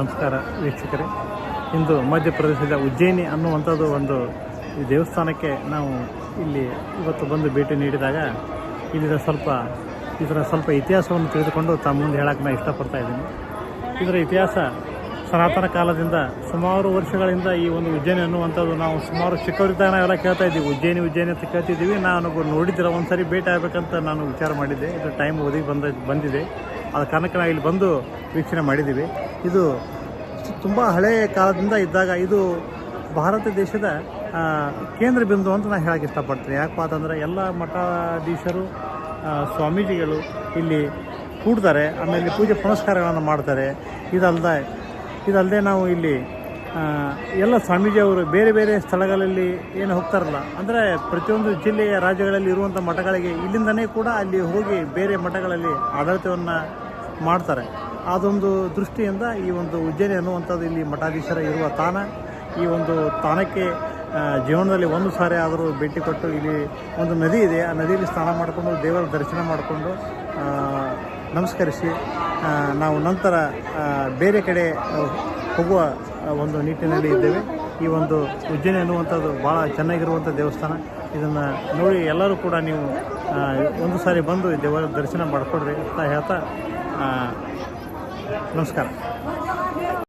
ನಮಸ್ಕಾರ ವೀಕ್ಷಕರೇ. ಇಂದು ಮಧ್ಯಪ್ರದೇಶದ ಉಜ್ಜಯಿನಿ ಅನ್ನುವಂಥದ್ದು ಒಂದು ಈ ದೇವಸ್ಥಾನಕ್ಕೆ ನಾವು ಇಲ್ಲಿ ಇವತ್ತು ಬಂದು ಭೇಟಿ ನೀಡಿದಾಗ ಇಲ್ಲಿನ ಸ್ವಲ್ಪ ಇದರ ಸ್ವಲ್ಪ ಇತಿಹಾಸವನ್ನು ತಿಳಿದುಕೊಂಡು ತಮ್ಮ ಮುಂದೆ ಹೇಳಕ್ಕೆ ನಾನು ಇಷ್ಟಪಡ್ತಾ ಇದ್ದೀನಿ. ಇದರ ಇತಿಹಾಸ ಸನಾತನ ಕಾಲದಿಂದ ಸುಮಾರು ವರ್ಷಗಳಿಂದ ಈ ಒಂದು ಉಜ್ಜಯಿನಿ ಅನ್ನುವಂಥದ್ದು ನಾವು ಸುಮಾರು ಚಿಕ್ಕವರಿದ್ದಾಗ ನಾವೆಲ್ಲ ಕೇಳ್ತಾ ಇದ್ದೀವಿ. ಉಜ್ಜಯಿನಿ ಉಜ್ಜಯಿನಿ ಅಂತ ಕೇಳ್ತಿದ್ದೀವಿ. ನಾನು ನೋಡಿದ್ರೆ ಒಂದು ಸರಿ ಭೇಟಿ ಆಗಬೇಕಂತ ನಾನು ವಿಚಾರ ಮಾಡಿದ್ದೆ. ಇದು ಟೈಮ್ ಒದಗಿ ಬಂದ, ಬಂದಿದೆ. ಆದ ಕಾರಣಕ್ಕೆ ನಾವು ಇಲ್ಲಿ ಬಂದು ವೀಕ್ಷಣೆ ಮಾಡಿದ್ದೀವಿ. ಇದು ತುಂಬ ಹಳೆಯ ಕಾಲದಿಂದ ಇದ್ದಾಗ ಇದು ಭಾರತ ದೇಶದ ಆ, ಕೇಂದ್ರ ಬಿಂದು ಅಂತ ನಾನು ಹೇಳಕ್ಕೆ ಇಷ್ಟಪಡ್ತೀನಿ. ಯಾಕಪ್ಪ ಅಂತಂದರೆ ಎಲ್ಲ ಮಠಾಧೀಶರು ಸ್ವಾಮೀಜಿಗಳು ಇಲ್ಲಿ ಕೂಡ್ತಾರೆ. ಆಮೇಲೆ ಪೂಜೆ ಪುನಸ್ಕಾರಗಳನ್ನು ಮಾಡ್ತಾರೆ. ಇದಲ್ಲದೆ ಇದಲ್ಲದೆ ನಾವು ಇಲ್ಲಿ ಆ, ಎಲ್ಲ ಸ್ವಾಮೀಜಿಯವರು ಬೇರೆ ಬೇರೆ ಸ್ಥಳಗಳಲ್ಲಿ ಏನು ಹೋಗ್ತಾರಲ್ಲ, ಅಂದರೆ ಪ್ರತಿಯೊಂದು ಜಿಲ್ಲೆಯ ರಾಜ್ಯಗಳಲ್ಲಿ ಇರುವಂಥ ಮಠಗಳಿಗೆ ಇಲ್ಲಿಂದನೇ ಕೂಡ ಅಲ್ಲಿ ಹೋಗಿ ಬೇರೆ ಮಠಗಳಲ್ಲಿ ಆಡಳಿತವನ್ನು ಮಾಡ್ತಾರೆ. ಅದೊಂದು ದೃಷ್ಟಿಯಿಂದ ಈ ಒಂದು ಉಜ್ಜಯಿನಿ ಅನ್ನುವಂಥದ್ದು ಇಲ್ಲಿ ಮಠಾಧೀಶರ ಇರುವ ತಾಣ. ಈ ಒಂದು ತಾಣಕ್ಕೆ ಜೀವನದಲ್ಲಿ ಒಂದು ಸಾರಿ ಆದರೂ ಭೇಟಿ ಕೊಟ್ಟು ಇಲ್ಲಿ ಒಂದು ನದಿ ಇದೆ, ಆ ನದಿಯಲ್ಲಿ ಸ್ನಾನ ಮಾಡಿಕೊಂಡು ದೇವರ ದರ್ಶನ ಮಾಡಿಕೊಂಡು ನಮಸ್ಕರಿಸಿ ನಾವು ನಂತರ ಬೇರೆ ಕಡೆ ಹೋಗುವ ಒಂದು ನಿಟ್ಟಿನಲ್ಲಿ ಇದ್ದೇವೆ. ಈ ಒಂದು ಉಜ್ಜಯಿನಿ ಅನ್ನುವಂಥದ್ದು ಭಾಳ ಚೆನ್ನಾಗಿರುವಂಥ ದೇವಸ್ಥಾನ. ಇದನ್ನು ನೋಡಿ ಎಲ್ಲರೂ ಕೂಡ ನೀವು ಒಂದು ಸಾರಿ ಬಂದು ದೇವರ ದರ್ಶನ ಮಾಡಿಕೊಡ್ರಿ ಅಂತ ಹೇಳ್ತಾ ನಮಸ್ಕಾರ.